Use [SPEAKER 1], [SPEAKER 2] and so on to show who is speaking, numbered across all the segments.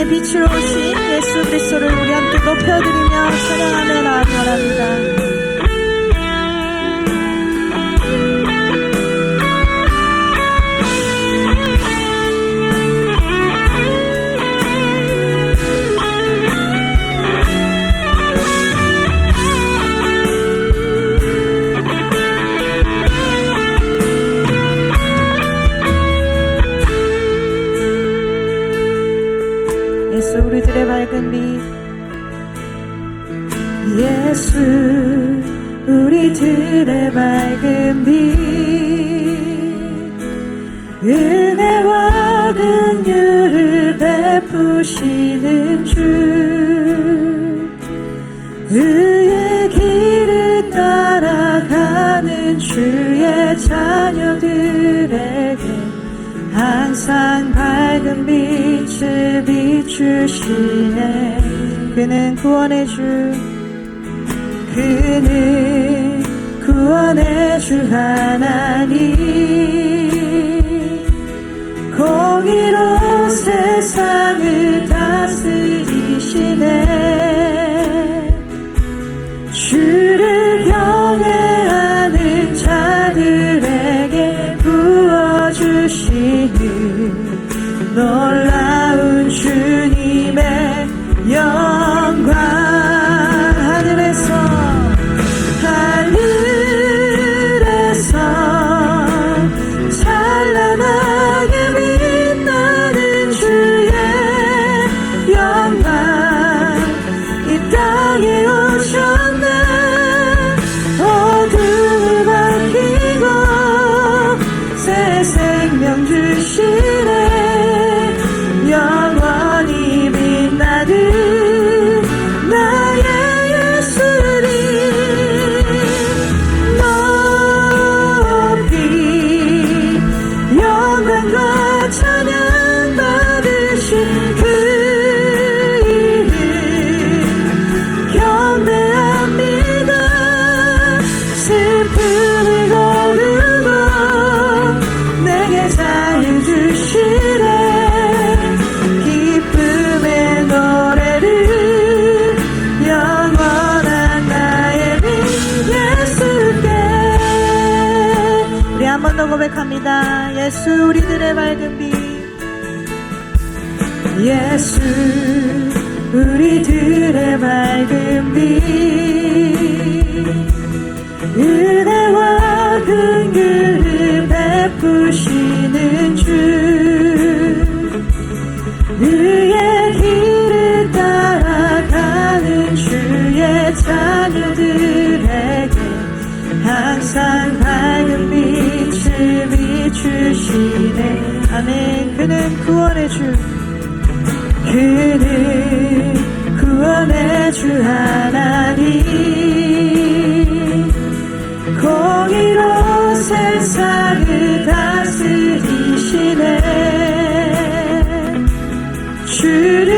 [SPEAKER 1] 이 땅에 빛으로 오신 예수 그리스도를 우리 함께 높여드리며 찬양하며 나아가합니다 의의 길을 따라가는 주의 자녀들에게 항상 밝은 빛을 비추시네. 그는 구원의 주 그는 구원의 주 하나님 공의로 세상을 다스리시네 주를 경외하는 자들에게 부어주시는 놀 빛 고백합니다. 예수 우리들의 밝은 빛. 예수 우리들의 밝은 빛. 은혜와 긍휼을 베푸시는 주. 의의 길을 따라가는 주의 자녀들에게 항상 비추시네. 아멘. 그는 구원의 주. 그는 구원의 주 하나님 공의로 세상을 다스리시네. 주를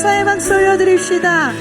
[SPEAKER 1] 감사의 박수 올려드립시다.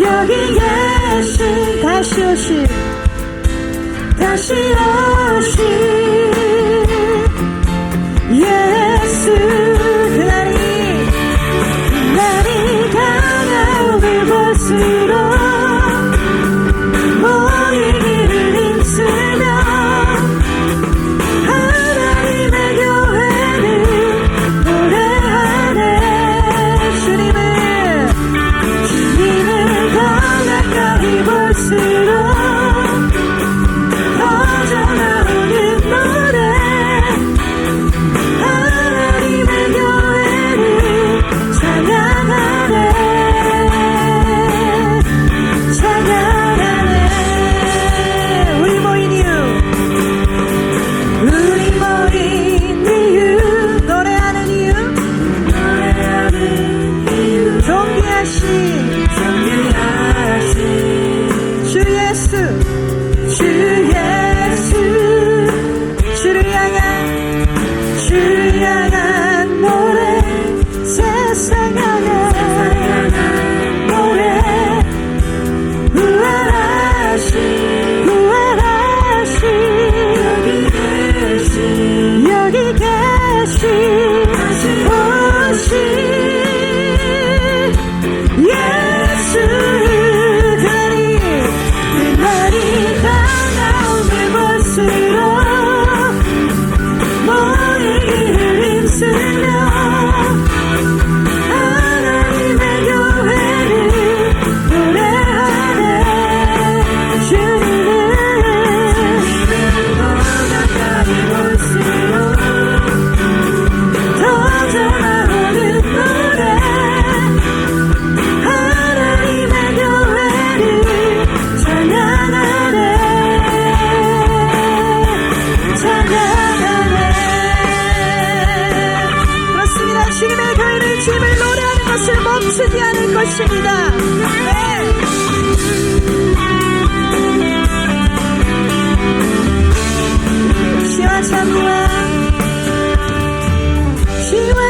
[SPEAKER 1] 여기 예수 다시 오실 다시 오실.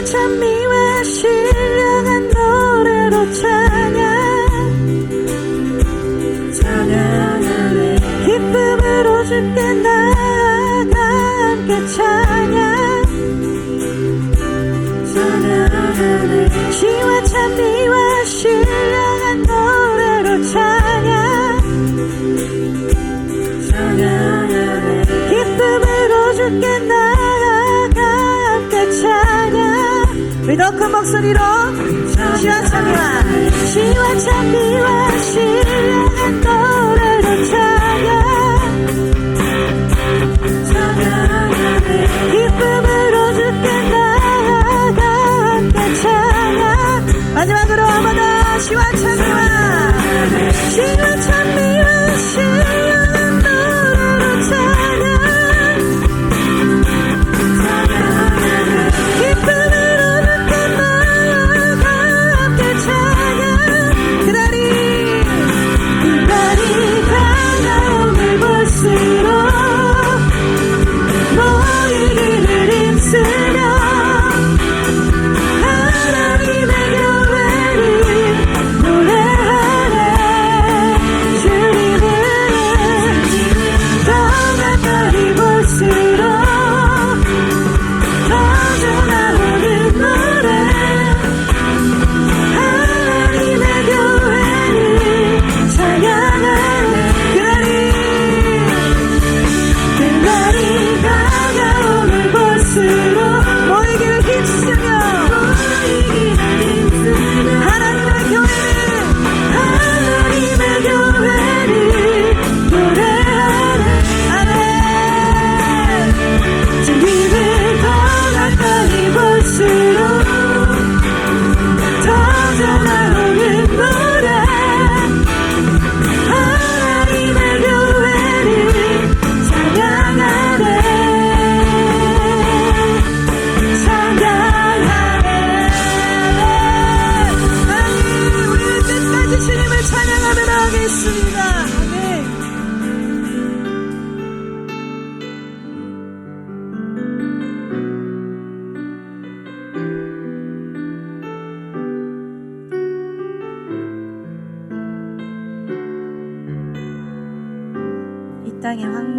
[SPEAKER 1] to me 목소리로 시원찮이와 시원찮이와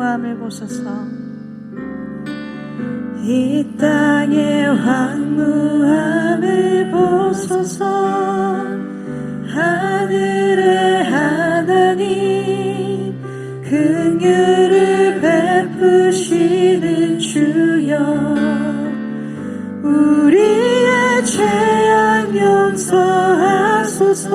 [SPEAKER 1] 영광을 보소서. 이 땅의 황무함을 보소서. 하늘의 하나님 긍휼을 베푸시는 주여. 우리의 죄악 용서하소서.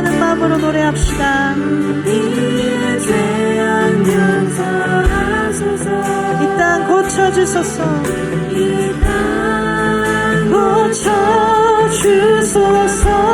[SPEAKER 1] 감사하는 마음으로 노래합시다. 이 땅 고쳐주소서. 이 땅 고쳐주소서.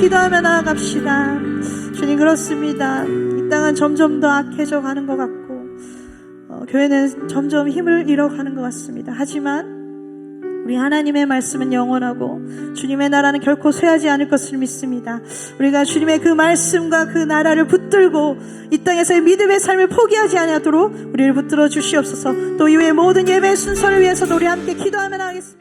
[SPEAKER 1] 기도하며 나아갑시다. 주님 그렇습니다. 이 땅은 점점 더 악해져 가는 것 같고 어, 교회는 점점 힘을 잃어가는 것 같습니다. 하지만 우리 하나님의 말씀은 영원하고 주님의 나라는 결코 쇠하지 않을 것을 믿습니다. 우리가 주님의 그 말씀과 그 나라를 붙들고 이 땅에서의 믿음의 삶을 포기하지 아니하도록 우리를 붙들어 주시옵소서. 또 이후의 모든 예배 순서를 위해서도 우리 함께 기도하며 나가겠습니다.